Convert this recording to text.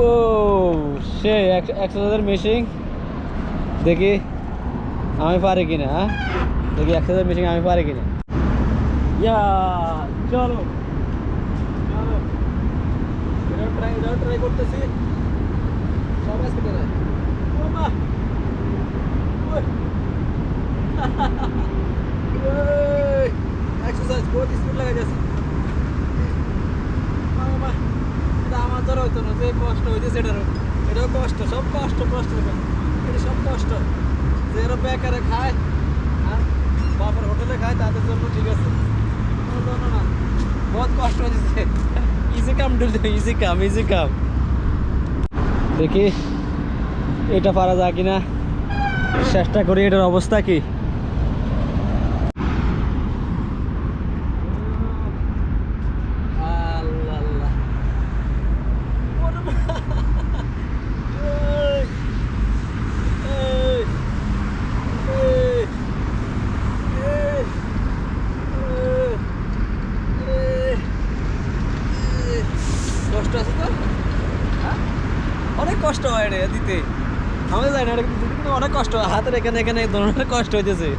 ও সে এক্সারসাইজের machine দেখি আমি পারি কিনা হ্যাঁ দেখি এক্সারসাইজ মেশিন আমি পারি কিনা ইয়া চলো চলো এটাও ট্রাই এটাও ট্রাই করতেছি সব আজকে ট্রাই বাবা এক্সারসাইজ বহুত স্পিড লাগাই না, যে কষ্ট এটাও কষ্ট, সব কষ্ট কষ্ট এটা সব কষ্ট। যে এরা বেকারে খায় হ্যাঁ? বাপের হোটেলে খায়, তাদের জন্য ঠিক আছে। বহুত কষ্ট হয়েছে ইজি কাম ইজি কাম ইজি কাম দেখি, এটা পারা যায় কিনা? চেষ্টা করি এটার অবস্থা কি? হ্যাঁ? অনেক কষ্ট হয় রে, দিতে আমি জানি না অনেক কষ্ট। হাতের এখানে এখানে ধরনের কষ্ট হইতেছে